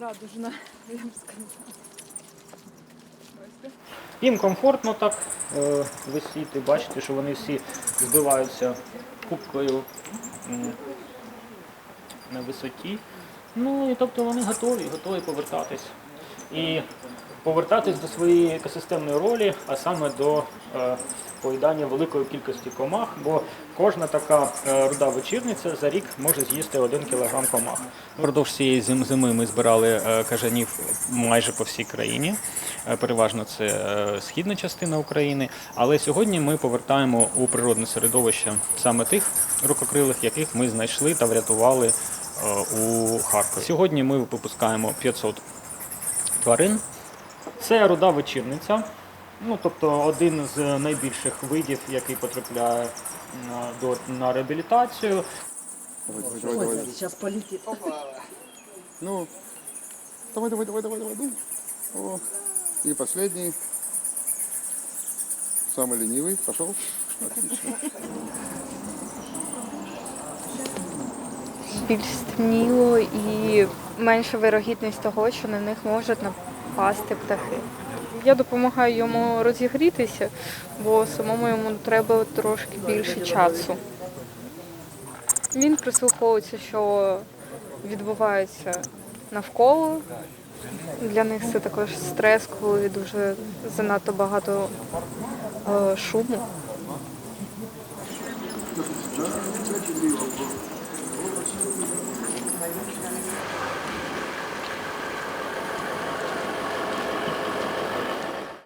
радужна, я б сказала. Їм комфортно так е, висіти, бачите, що вони всі збиваються кубкою на висоті. Ну і тобто вони готові, готові повертатись. І повертатись до своєї екосистемної ролі, а саме до е, поїдання великої кількості комах, бо кожна така е, руда вечірниця за рік може з'їсти один кілограм комах. Впродовж цієї зим- зими ми збирали е, кажанів майже по всій країні. Переважно це східна частина України. Але сьогодні ми повертаємо у природне середовище саме тих рукокрилих, яких ми знайшли та врятували у Харкові. Сьогодні ми випускаємо 500 тварин. Це руда вечірниця. Ну, тобто один з найбільших видів, який потрапляє на, до, на реабілітацію. Давай, давай, давай, давай. Сейчас полетит. Ну, давай, давай, давай, давай, давай. ну. О, и последний, самый ленивый, пошел. Отлично. більш стемніло і менша вирогідність того, що на них можуть напасти птахи. Я допомагаю йому розігрітися, бо самому йому треба трошки більше часу. Він прислуховується, що відбувається навколо. Для них це також стрес, коли дуже занадто багато е, шуму.